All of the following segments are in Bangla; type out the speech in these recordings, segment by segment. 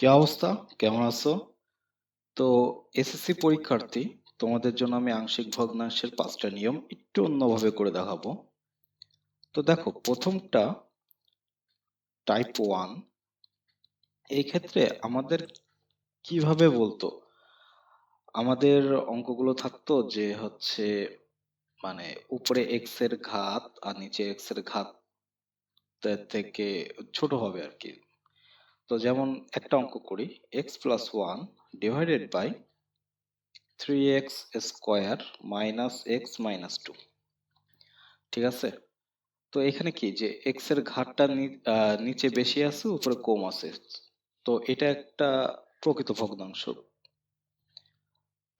কি অবস্থা? কেমন আছো? তো এসএসসি পরীক্ষার্থী তোমাদের জন্য আমি আংশিক ভগ্নাংশের পাঁচটা নিয়ম একটু অন্যভাবে করে দেখাবো। তো দেখো প্রথমটা টাইপ ওয়ান এই ক্ষেত্রে আমাদের কীভাবে বলতো? আমাদের অঙ্কগুলো থাকতো যে হচ্ছে মানে উপরে এক্সের ঘাত আর নিচে এক্সের ঘাত থেকে ছোট হবে আর কি। তো যেমন একটা অঙ্ক করি x plus one divided by three x square minus x minus two ঠিক আছে? তো এখানে কি যে এক্সের ঘাটটা নিচে বেশি আছে, উপরে কম আছে। তো এটা একটা প্রকৃত ভগ্নাংশ।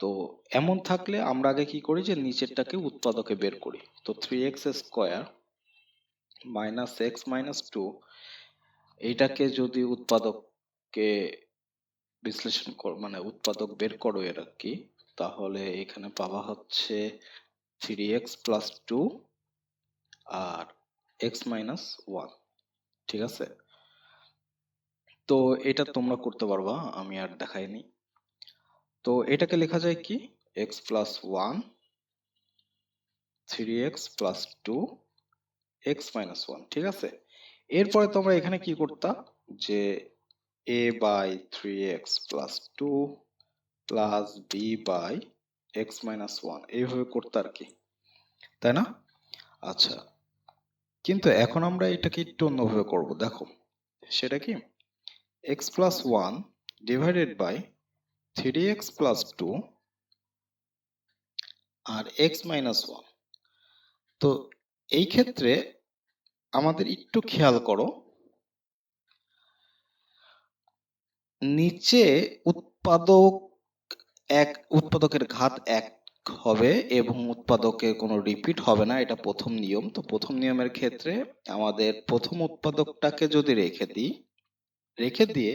তো এমন থাকলে আমরা আগে কি করি যে নিচেরটাকে উৎপাদকে বের করি। তো three x square minus x minus two এইটাকে যদি উৎপাদককে বিশ্লেষণ কর মানে উৎপাদক বের করো এর আর কি তাহলে এখানে পাওয়া হচ্ছে থ্রি এক্স প্লাস টু আর এক্স মাইনাস ওয়ান ঠিক আছে? তো এটা তোমরা করতে পারবা, আমি আর দেখাইনি। তো এটাকে লেখা যায় কি? X plus one three x plus two x minus one ঠিক আছে? এরপরে তোমরা এখানে কি করতা? যে A by three x plus two plus B by x minus one এইভাবে করতে আর কি তাই না? আচ্ছা। কিন্তু এখন আমরা এটাকে একটু অন্যভাবে করব। দেখো সেটা কি? X plus one divided by three x plus two R x minus one তো এই ক্ষেত্রে আমাদের একটু খেয়াল করো। নিচে উৎপাদক এক, উৎপাদকের ঘাত এক হবে এবং উৎপাদকে কোনো রিপিট হবে না, এটা প্রথম নিয়ম। তো প্রথম নিয়মের ক্ষেত্রে আমাদের প্রথম উৎপাদকটাকে যদি রেখে দিই, রেখে দিয়ে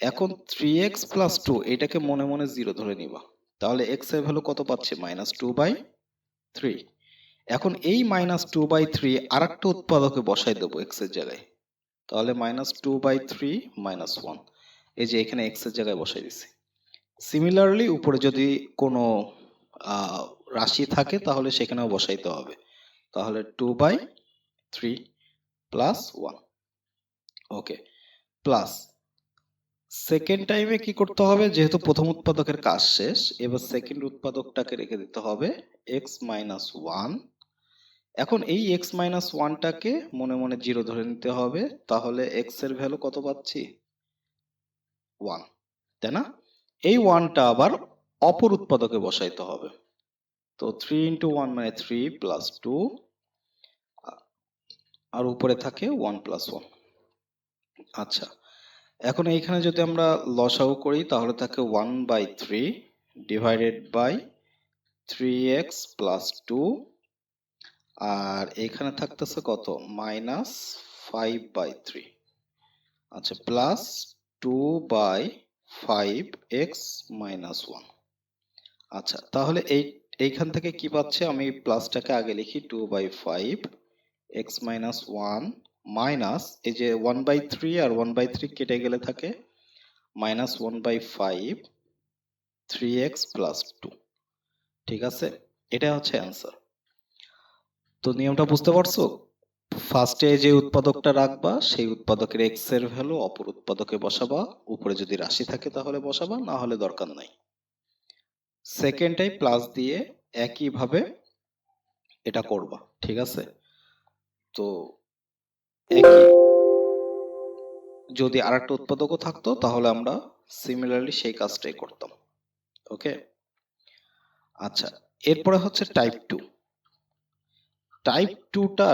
এখন থ্রি এক্স প্লাস টু এটাকে মনে মনে জিরো ধরে নিবা। তাহলে এক্সের ভ্যালু কত পাচ্ছে? মাইনাস টু বাই থ্রি এখন এই মাইনাস টু বাই থ্রি আর একটা উৎপাদকে বসাই দেবো এক্সের জায়গায়। তাহলে minus two by three minus one এই যে এখানে এক্সের জায়গায় বসাই দিছি। সিমিলারলি উপরে যদি কোনো রাশি থাকে, তাহলে সেখানেও বসাইতে হবে। তাহলে two by three plus one okay plus second টাইমে কি করতে হবে? যেহেতু প্রথম উৎপাদকের কাজ শেষ, এবার সেকেন্ড উৎপাদকটাকে রেখে দিতে হবে এক্স মাইনাস ওয়ান এখন এই এক্স মাইনাস ওয়ানটাকে মনে মনে জিরো ধরে নিতে হবে, তাহলে এক্সের ভ্যালু কত পাচ্ছি? ওয়ান তাই না? এই ওয়ানটা আবার অপর উৎপাদকে বসাইতে হবে। তো থ্রি ইন্টু ওয়ান মানে থ্রি প্লাস টু আর উপরে থাকে ওয়ান প্লাস ওয়ান আচ্ছা এখন এইখানে যদি আমরা লসাগু করি, তাহলে থাকে one by three divided by three x plus two আর এখানে থাকতেছে কত? Minus five by three. আচ্ছা plus two by five x minus one. আচ্ছা তাহলে এই, এইখান থেকে কি পাচ্ছে? আমি প্লাসটাকে আগে লিখি, two by five x minus one minus এই যে ওয়ান বাই থ্রি আর ওয়ান বাই থ্রি কেটে গেলে থাকে, minus one by five three x plus two. ঠিক আছে? এটা হচ্ছে অ্যান্সার। তো নিয়মটা বুঝতে পারছ? ফার্স্টে যে উৎপাদকটা রাখবা, সেই উৎপাদকের এক্সের ভ্যালু অপর উৎপাদকে বসাবা। উপরে যদি রাশি থাকে তাহলে বসাবা, না হলে দরকার নাই। সেকেন্ডটাই প্লাস দিয়ে একইভাবে এটা করবা, ঠিক আছে? তো একই। যদি আর একটা উৎপাদকও থাকতো, তাহলে আমরা সিমিলারলি সেই কাজটাই করতাম ওকে আচ্ছা এরপরে হচ্ছে টাইপ টু টাইপ টুটা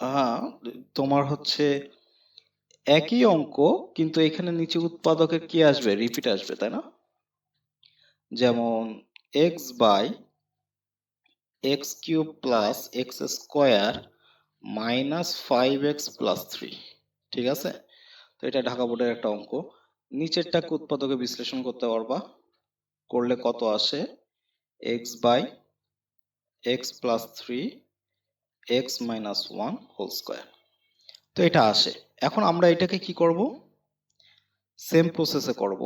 হ্যাঁ তোমার হচ্ছে একই অঙ্ক, কিন্তু এখানে নিচে উৎপাদকের কি আসবে? রিপিট আসবে, তাই না? যেমন x by x cube plus x square minus five x plus three ঠিক আছে? তো এটা ঢাকা বোর্ডের একটা অঙ্ক। নিচেরটাকে উৎপাদকে বিশ্লেষণ করতে পারবা। করলে কত আসে? X by x plus three x minus one whole square তো এটা আসে। এখন আমরা এটাকে কি করব? সেম প্রসেসে করব।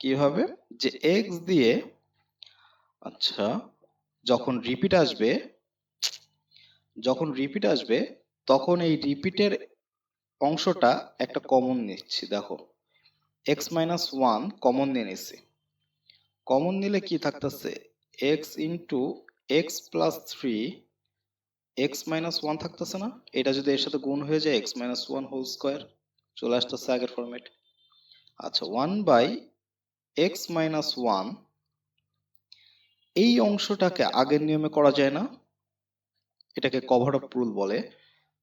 কীভাবে? যে এক্স দিয়ে আচ্ছা যখন রিপিট আসবে, যখন রিপিট আসবে, তখন এই রিপিটের অংশটা একটা কমন নিচ্ছি। দেখো এক্স মাইনাস ওয়ান কমন নিয়ে নিচ্ছি। কমন নিলে কি থাকতেছে? X into x plus three x minus one থাকতেছে না? এটা যদি এর সাথে গুণ হয়ে যায় x minus one whole square চলে আসতেছে আগের ফরম্যাট আচ্ছা one by x minus one এই অংশটাকে আগের নিয়মে করা যায় না। এটাকে কভার অফ রুল বলে।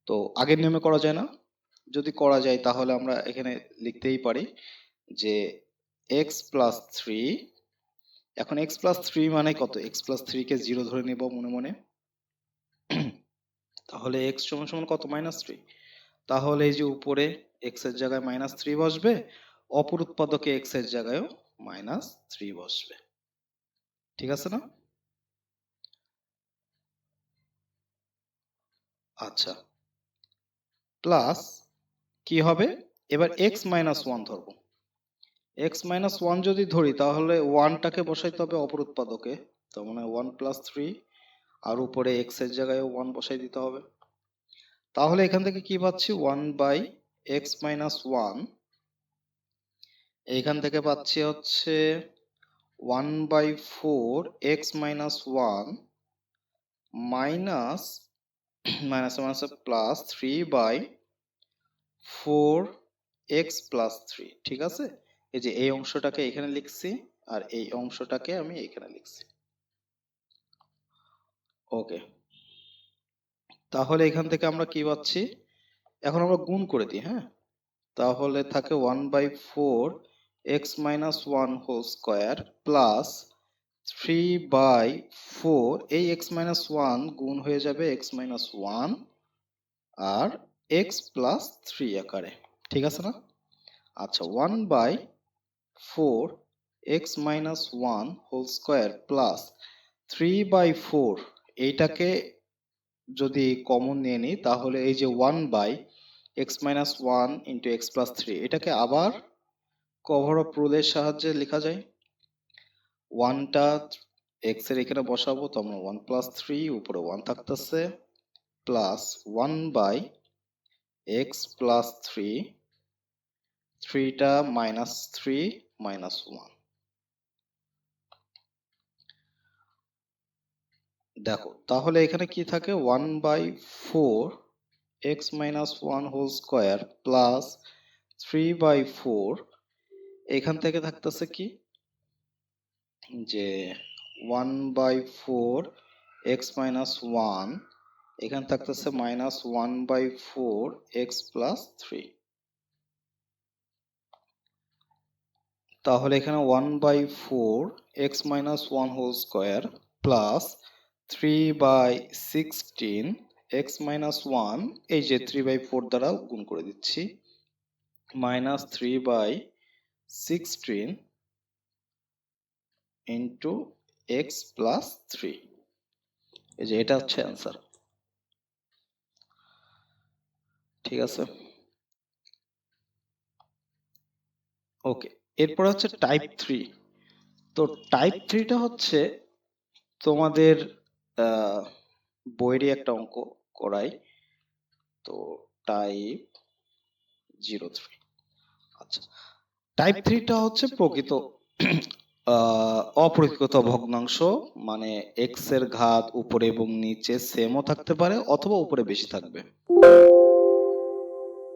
তো আগের নিয়মে করা যায় না। যদি করা যায়, তাহলে আমরা এখানে লিখতেই পারি যে এক্স প্লাস থ্রি এখন এক্স প্লাস থ্রি মানে কত? এক্স প্লাস থ্রিকে জিরো ধরে নেব মনে মনে। তাহলে এক্স সমান সমান কত? মাইনাস থ্রি তাহলে এই যে উপরে এক্সের জায়গায় মাইনাস থ্রি বসবে, অপর উৎপাদকে এক্সের জায়গায়ও মাইনাস থ্রি বসবে। ঠিক আছে না? আচ্ছা। প্লাস কি হবে? এবার এক্স মাইনাস ওয়ান ধরবো। এক্স মাইনাস ওয়ান যদি ধরি, তাহলে ওয়ানটাকে বসাইতে হবে অপর উৎপাদকে। তার মানে ওয়ান প্লাস থ্রি আর উপরে এক্সের জায়গায় ওয়ান বসাই দিতে হবে। তাহলে এখান থেকে কি পাচ্ছি? One by x minus one এইখান থেকে পাচ্ছি হচ্ছে one by four x minus one minus minus minus plus three by four x plus three ঠিক আছে? এই যে এই অংশটাকে এখানে লিখছি আর এই অংশটাকে আমি এখানে লিখছি। ওকে। তাহলে এখান থেকে আমরা কি পাচ্ছি? এখন আমরা গুণ করে দিই হ্যাঁ? তাহলে থাকে one by four x minus one whole square plus three by four এই এক্স মাইনাস ওয়ান গুণ হয়ে যাবে এক্স মাইনাস ওয়ান আর এক্স প্লাস থ্রি আকারে, ঠিক আছে না? আচ্ছা one by four x minus one whole square plus three by four এইটাকে যদি কমন নিয়ে নিই তাহলে এই যে one by x minus one into x plus three এটাকে আবার কভার অফ রুলের সাহায্যে লেখা যায়। ওয়ানটা এক্সের এখানে বসাবো তো আমরা ওয়ান প্লাস থ্রি উপরে ওয়ান থাকতেছে plus one by x plus three থ্রিটা মাইনাস থ্রি মাইনাস ওয়ান দেখো, তাহলে এখানে কি থাকে? One by four x minus one whole square plus three by four এখান থেকে থাকতেছে কি? যে one by four x minus one এখানে থাকতেছে minus one by four x plus three তাহলে এখানে one by four x minus one whole square plus three by sixteen x minus one এই যে থ্রি বাই ফোর দ্বারা গুণ করে দিচ্ছি minus three by sixteen into x plus three এই যে এটা হচ্ছে অ্যান্সার ঠিক আছে? ওকে এরপর হচ্ছে টাইপ থ্রি তো টাইপ থ্রিটা হচ্ছে তোমাদের আহ, বইয়েরই একটা অঙ্ক করাই। তো টাইপ জিরো থ্রি আচ্ছা টাইপ থ্রিটা হচ্ছে প্রকৃত আহ, অপরিকৃত ভগ্নাংশ মানে এক্সের ঘাত উপরে এবং নিচে সেমও থাকতে পারে অথবা উপরে বেশি থাকবে।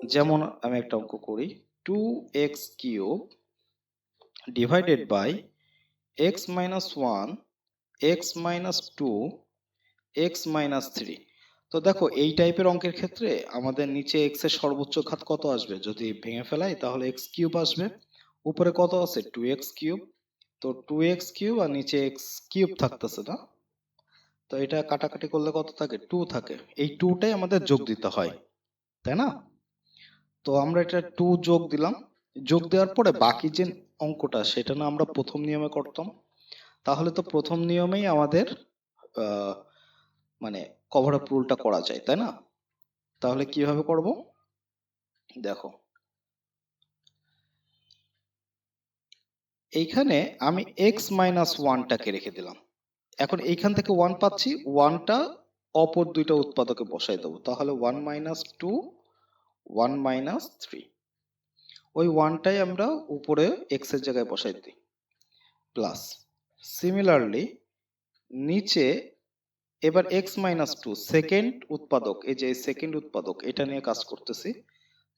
যেমন আমি একটা অঙ্ক করি two x cube divided by x minus one x minus two x minus three তো দেখো এই টাইপের অঙ্কের ক্ষেত্রে আমাদের নিচে এক্সের সর্বোচ্চ ঘাত কত আসবে? যদি ভেঙে ফেলাই তাহলে এক্স কিউব আসবে। উপরে কত আছে? টু এক্স কিউব তো টু এক্স কিউব আর নিচে এক্স কিউব থাকতেছে না। তো এটা কাটাকাটি করলে কত থাকে? টু থাকে। এই টুটাই আমাদের যোগ দিতে হয়। তাই না? তো আমরা এটা টু যোগ দিলাম। যোগ দেওয়ার পরে বাকি যে অঙ্কটা, সেটা না আমরা প্রথম নিয়মে করতাম। তাহলে তো প্রথম নিয়মেই আমাদের মানে কভার আপ রুলটা করা যায়, তাই না? তাহলে কীভাবে করব? দেখো। এইখানে আমি এক্স মাইনাস ওয়ানটাকে রেখে দিলাম। এখন এইখান থেকে ওয়ান পাচ্ছি ওয়ানটা অপর দুইটা উৎপাদকে বসাই দেবো। তাহলে one minus two one minus three ওই ওয়ানটাই আমরা উপরে এক্সের জায়গায় বসাই দিই। প্লাস সিমিলারলি নিচে এবার এক্স মাইনাস টু সেকেন্ড উৎপাদক, এই যে সেকেন্ড উৎপাদক, এটা নিয়ে কাজ করতেছি।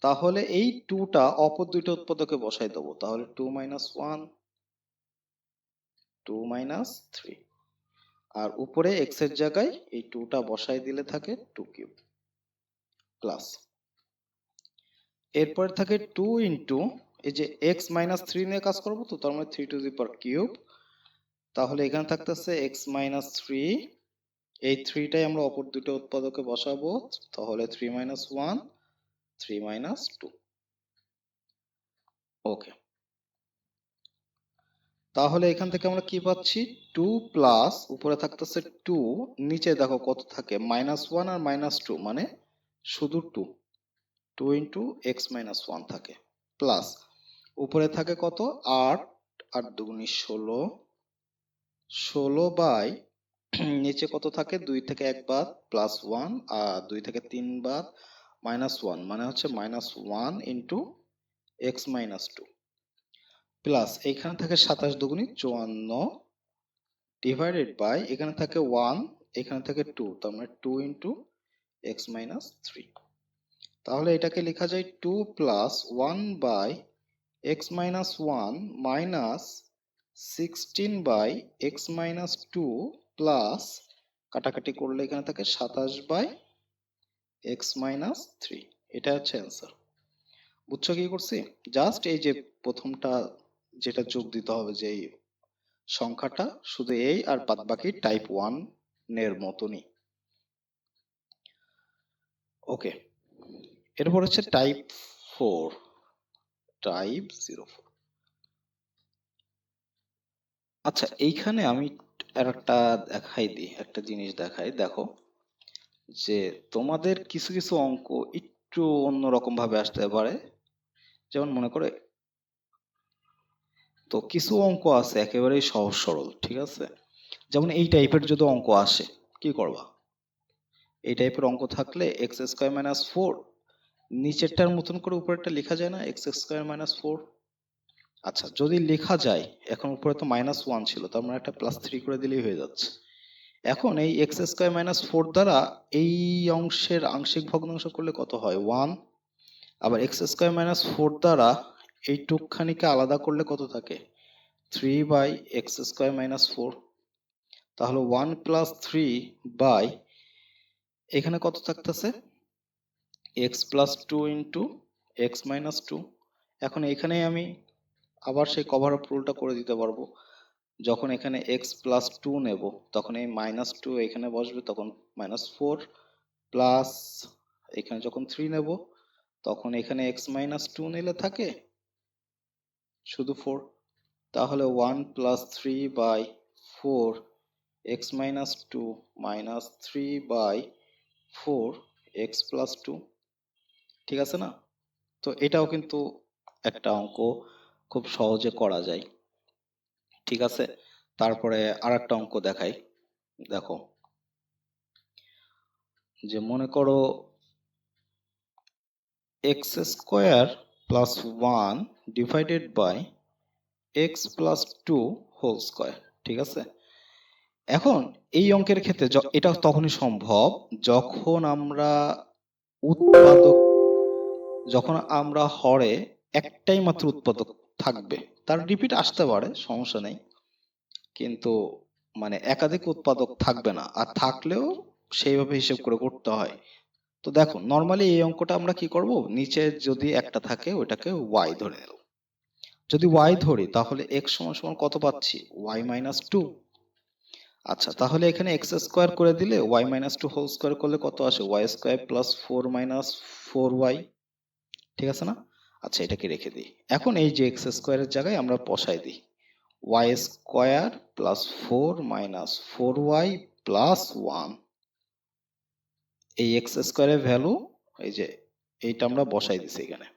তাহলে এই টুটা অপর দুইটা উৎপাদকে বসাই দেবো। তাহলে two minus one two minus three আর উপরে এক্সের জায়গায় এই টুটা বসাই দিলে থাকে টু কিউব প্লাস এরপর থাকে টু ইন্টু এই যে এক্স মাইনাস থ্রি নিয়ে কাজ করব তো, তার মানে three to the power cube তাহলে এখানে থাকতেছে এক্স মাইনাস থ্রি এই থ্রিটাই আমরা অপর দুটো উৎপাদকে বসাবো, তাহলে three minus one three minus two okay তাহলে এখান থেকে আমরা কি পাচ্ছি? টু প্লাস উপরে থাকতেছে টু নিচে দেখো কত থাকে মাইনাস ওয়ান আর মাইনাস টু মানে শুধু two two into x minus one থাকে। প্লাস উপরে থাকে কত? আট। আট দুগুনি ষোলো। ষোলো বাই নিচে কত থাকে? দুই থেকে এক বাদ প্লাস ওয়ান আর দুই থেকে তিন বাদ মাইনাস ওয়ান। মানে হচ্ছে minus one into x minus two. Plus এইখানে থাকে সাতাশ দুগুনি চুয়ান্ন ডিভাইডেড বাই, এখানে থাকে ওয়ান, এখানে থাকে টু। তার মানে two into x minus three. তাহলে এটাকে লেখা যায় two plus one by x minus one minus sixteen by x minus two plus কাটাকাটি করলে এখানে থাকে সাতাশ বাই এক্স মাইনাস থ্রি এটা হচ্ছে অ্যান্সার বুঝছ কি করছি? জাস্ট এই যে প্রথমটা যেটা যোগ দিতে হবে যে এই সংখ্যাটা, শুধু এই আর বাদ বাকি টাইপ ওয়ানের মতনই। ওকে এরপর হচ্ছে type four type zero four আচ্ছা এইখানে আমি আর একটা দেখাই দিই একটা জিনিস দেখাই। দেখো যে তোমাদের কিছু কিছু অঙ্ক একটু অন্যরকম ভাবে আসতে পারে। যেমন মনে করে তো কিছু অঙ্ক আছে একেবারেই সহজ সরল ঠিক আছে? যেমন এই টাইপের যদি অঙ্ক আসে কি করবা? এই টাইপের অঙ্ক থাকলে এক্স স্কোয়ার মাইনাস ফোর নিচেরটার মতন করে উপরেরটা লেখা যায় না এক্স স্কোয়ার মাইনাস ফোর আচ্ছা যদি লেখা যায়, এখন উপরে তো মাইনাস ওয়ান ছিল, তার মানে একটা প্লাস থ্রি করে দিলেই হয়ে যাচ্ছে। এখন এই এক্স স্কোয়ার মাইনাস ফোর দ্বারা এই অংশের আংশিক ভগ্নাংশ করলে কত হয়? ওয়ান আবার এক্স স্কোয়ার মাইনাস ফোর দ্বারা এই টুকখানিকে আলাদা করলে কত থাকে? Three by x square minus four তাহলে ওয়ান প্লাস থ্রি বাই এখানে কত থাকতেছে? X plus two into x minus two এখন এখানে আমি আবার সেই কভার আপ রুলটা করে দিতে পারব। যখন এখানে এক্স প্লাস টু নেব, তখন এই মাইনাস টু এখানে বসবে, তখন মাইনাস ফোর প্লাস এখানে যখন থ্রি নেব, তখন এখানে এক্স মাইনাস টু নিলে থাকে শুধু ফোর তাহলে one plus three by four x minus two minus three by four x plus two ঠিক আছে না? তো এটাও কিন্তু একটা অঙ্ক খুব সহজে করা যায়। ঠিক আছে? তারপরে আর একটা অঙ্ক দেখাই। দেখো। যে মনে করো x square plus one divided by x plus two whole square ঠিক আছে? এখন এই অঙ্কের ক্ষেত্রে এটা তখনই সম্ভব যখন আমরা উৎপাদক যখন আমরা হরে একটাই মাত্র উৎপাদক থাকবে, তার রিপিট আসতে পারে, সমস্যা নেই। কিন্তু মানে একাধিক উৎপাদক থাকবে না, আর থাকলেও সেইভাবে হিসেব করে করতে হয়। তো দেখো নর্মালি এই অঙ্কটা আমরা কি করব? নিচে যদি একটা থাকে ওটাকে ওয়াই ধরে নিলাম যদি ওয়াই ধরি, তাহলে এক্স সমান সমান কত পাচ্ছি? ওয়াই মাইনাস টু আচ্ছা তাহলে এখানে এক্স স্কোয়ার করে দিলে y minus two whole square করলে কত আসে? Y square plus four minus four y ঠিক আছে না? আচ্ছা এটাকে রেখে দিই। এখন এই যে এক্স স্কোয়ারের জায়গায় আমরা বসাই দিই। Y square plus four minus four y plus one এই এক্স স্কোয়ারের ভ্যালু এই যে এইটা আমরা বসাই দিছি এখানে।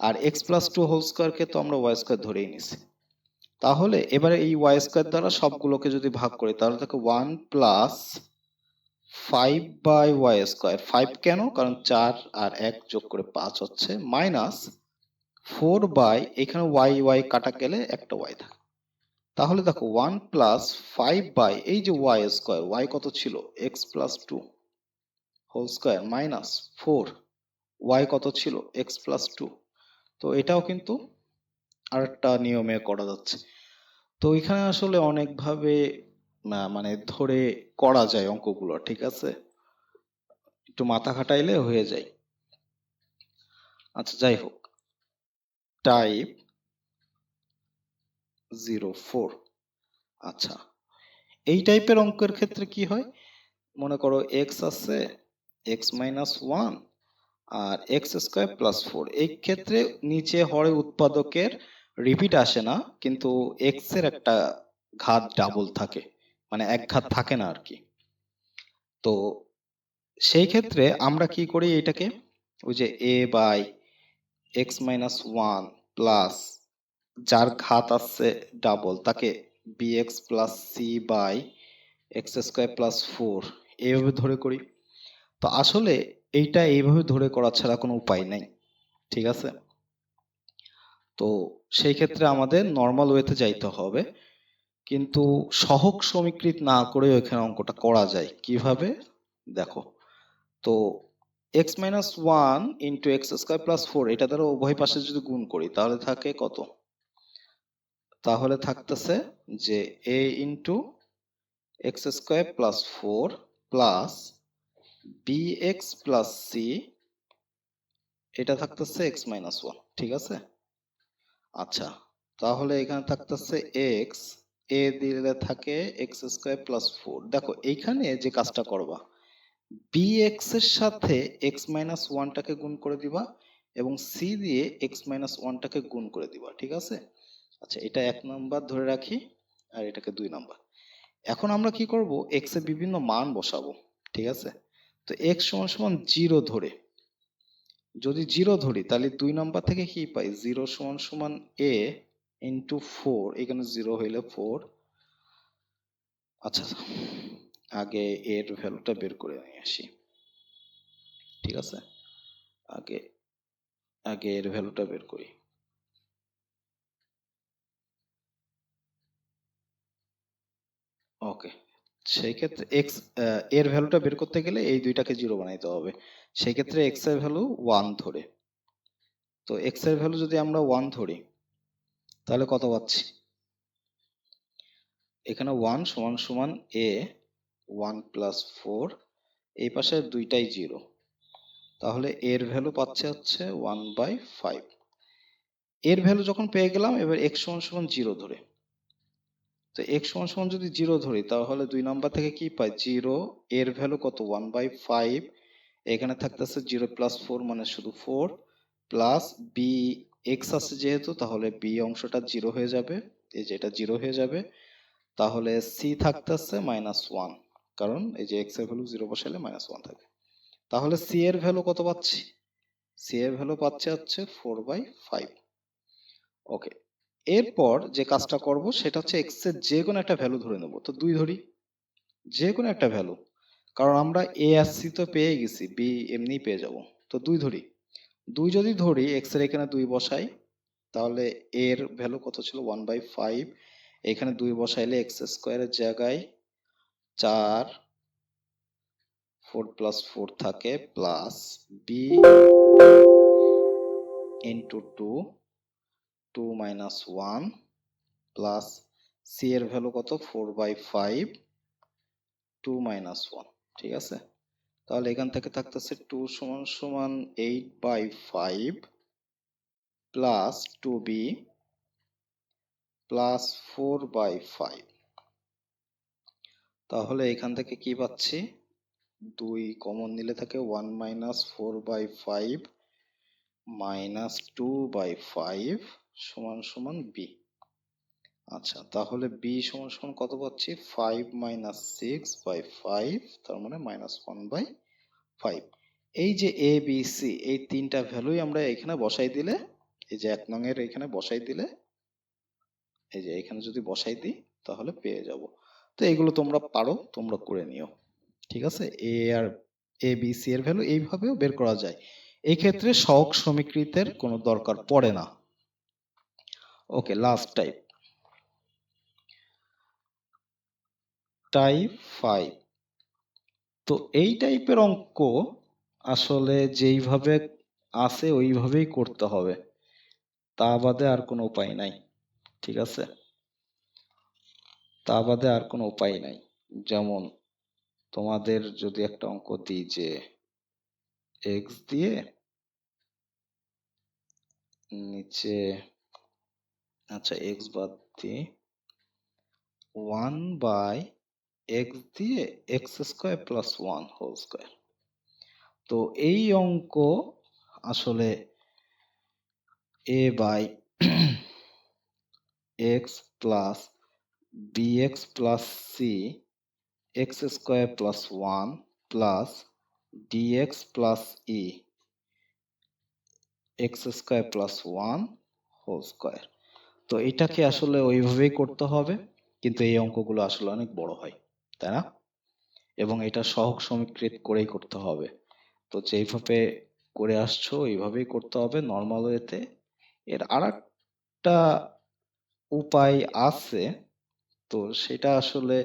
আর এক্স প্লাস টু হোল স্কোয়ারকে তো আমরা ওয়াই স্কোয়ার ধরেই নিছি। তাহলে এবারে এই ওয়াই স্কোয়ার দ্বারা সবগুলোকে যদি ভাগ করি তাহলে থাকে one plus five by y square five কেন? কারণ চার আর এক যোগ করে পাঁচ হচ্ছে মাইনাস ফোর বাই এখানে ওয়াই ওয়াই কাটা গেলে একটা ওয়াই থাকে। তাহলে দেখো ওয়ান প্লাস ফাইভ বাই এই যে ওয়াই স্কোয়ার ওয়াই কত ছিল? X plus two whole square minus four y কত ছিল? এক্স প্লাস টু তো এটাও কিন্তু আরেকটা নিয়মে করা যাচ্ছে। তো এখানে আসলে অনেকভাবে মানে ধরে করা যায় অঙ্কগুলো, ঠিক আছে? একটু মাথা খাটাইলে হয়ে যায়। আচ্ছা যাই হোক। টাইপ জিরো ফোর আচ্ছা এই টাইপের অঙ্কের ক্ষেত্রে কি হয়? মনে করো এক্স আছে এক্স মাইনাস ওয়ান আর এক্স স্কোয়ার প্লাস ফোর এই ক্ষেত্রে নিচে হরে উৎপাদকের রিপিট আসে না, কিন্তু এক্সের একটা ঘাত ডাবল থাকে। মানে এক ঘাত থাকে না আর কি তো সেই ক্ষেত্রে আমরা কি করি এটাকে? ওই যে a by x minus one plus যার ঘাত আছে ডাবল তাকে b x plus c by x square plus four এইভাবে ধরে করি। তো আসলে এইটা এইভাবে ধরে করা ছাড়া কোনো উপায় নেই ঠিক আছে? তো সেই ক্ষেত্রে আমাদের নর্মাল ওয়েতে যাইতে হবে। কিন্তু সহক সমীকৃত না করে এখানে অঙ্কটা করা যায়। কীভাবে? দেখো, তো x minus one into x square plus four এটা দ্বারা উভয় পাশে যদি গুণ করি, তাহলে থাকে কত? তাহলে থাকতেছে যে a into x square plus four plus b x plus c এটা থাকতেছে এক্স মাইনাস ওয়ান ঠিক আছে? আচ্ছা তাহলে এখানে থাকতেছে এক্স এ দিলে থাকে এক্স স্কোয়ার প্লাস ফোর দেখো, এইখানে যে কাজটা করবা বি এক্সের সাথে এক্স মাইনাস ওয়ানটাকে গুণ করে দিবা এবং সি দিয়ে এক্স মাইনাস ওয়ানটাকে গুণ করে দিবা, ঠিক আছে? আচ্ছা এটা এক নাম্বার ধরে রাখি আর এটাকে দুই নাম্বার এখন আমরা কি করব? এক্সের বিভিন্ন মান বসাবো, ঠিক আছে? তো এক্স সমান সমান জিরো ধরে। যদি জিরো ধরি, তাহলে দুই নাম্বার থেকে কি পাই? জিরো সমান সমান এ ইন্টু ফোর এখানে জিরো হইলে ফোর আচ্ছা আগে এর ভ্যালুটা বের করে নিয়ে আসি। ঠিক আছে? আগে আগে এর ভ্যালুটা বের করি। ওকে সেই ক্ষেত্রে এক্সের ভ্যালুটা বের করতে গেলে এই দুইটাকে জিরো বানাইতে হবে। সেই ক্ষেত্রে এক্সের ভ্যালু ওয়ান ধরে। তো এক্সের ভ্যালু যদি আমরা ওয়ান ধরি তাহলে কত পাচ্ছি? এখানে ওয়ান সমান সমান এ ওয়ান প্লাস ফোর এই পাশে দুইটাই জিরো তাহলে এর ভ্যালু পাচ্ছে হচ্ছে ওয়ান বাই ফাইভ এর ভ্যালু যখন পেয়ে গেলাম, এবার এক্স সমান সমান জিরো ধরে। তো এক্স সমান সমান যদি জিরো ধরি, তাহলে দুই নাম্বার থেকে কি পাই? জিরো এর ভ্যালু কত? ওয়ান বাই ফাইভ এখানে থাকতেছে জিরো প্লাস ফোর মানে শুধু ফোর প্লাস বি এক্স আছে যেহেতু, তাহলে বি অংশটা জিরো হয়ে যাবে। এই যে এটা জিরো হয়ে যাবে, তাহলে সি থাকতে থাকতেছে মাইনাস ওয়ান কারণ এই যে এক্সের ভ্যালু জিরো বসালে মাইনাস ওয়ান থাকে। তাহলে সি এর ভ্যালু কত পাচ্ছি? সি এর ভ্যালু পাচ্ছে হচ্ছে ফোর বাই ফাইভ ওকে এরপর যে কাজটা করব, সেটা হচ্ছে এক্সের যে কোনো একটা ভ্যালু ধরে নেব। তো দুই ধরি। যে কোনো একটা ভ্যালু কারণ আমরা এ আর সি তো পেয়ে গেছি বি এমনি পেয়ে যাব। তো দুই ধরি। দুই যদি ধরি এক্সের এখানে দুই বসাই, তাহলে এর ভ্যালু কত ছিল? ওয়ান বাই ফাইভ এখানে দুই বসাইলে এক্স স্কোয়ারের জায়গায় চার ফোর প্লাস ফোর থাকে plus b into two two minus one plus c এর ভ্যালু কত? Four by five two minus one ঠিক আছে? তাহলে এখান থেকে থাকতেছে টু সমান সমান eight by five plus two b plus four by five তাহলে এখান থেকে কি পাচ্ছি? দুই কমন নিলে থাকে one minus four by five minus two by five সমান সমান বি আচ্ছা তাহলে বি সমান সমান কত পাচ্ছি? Five minus six by five তার মানে মাইনাস ওয়ান বাই ফাইভ এই যে এ বি সি এই তিনটা ভ্যালুই আমরা এখানে বসাই দিলে, এই যে এক নং এর এখানে বসাই দিলে, এই যে এখানে যদি বসাই দিই, তাহলে পেয়ে যাব। তো এগুলো তোমরা পারো, তোমরা করে নিও। ঠিক আছে? এ আর এ বি সি এর ভ্যালু এইভাবেও বের করা যায়। এই ক্ষেত্রে সহগ সমীকৃতের কোনো দরকার পড়ে না। Okay last type type five. তো এই টাইপের অঙ্ক আসলে যেইভাবে আছে ওইভাবেই করতে হবে। তা বাদে আর কোনো উপায় নাই, ঠিক আছে? তা বাদে আর কোনো উপায় নাই। যেমন তোমাদের যদি একটা অঙ্ক দিই যে এক্স দিয়ে নিচে আচ্ছা এক্স বাদ দিয়ে ওয়ান বাই এক্স দিয়ে x square plus one whole square. তো এই অঙ্ক আসলে a by x plus b x plus c, x square plus one plus d x plus e, x square plus one whole square. তো এটাকে আসলে ওইভাবেই করতে হবে, কিন্তু এই অঙ্কগুলো আসলে অনেক বড় হয়। তাই না? এবং এটা সহগ সমীকৃত করেই করতে হবে। তো যেইভাবে করে আসছো, এইভাবেই করতে হবে। নর্মাল ওয়েতে এর আর একটা উপায় আছে। তো সেটা আসলে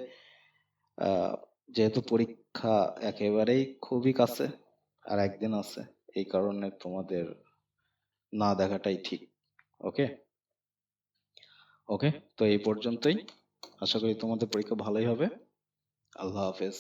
যেহেতু পরীক্ষা একেবারেই খুবই কাছে আর একদিন আছে, এই কারণে তোমাদের না দেখাটাই ঠিক, ওকে? ওকে, তো এই পর্যন্তই। আশা করি তোমাদের পরীক্ষা ভালোই হবে। আল্লাহ হাফেজ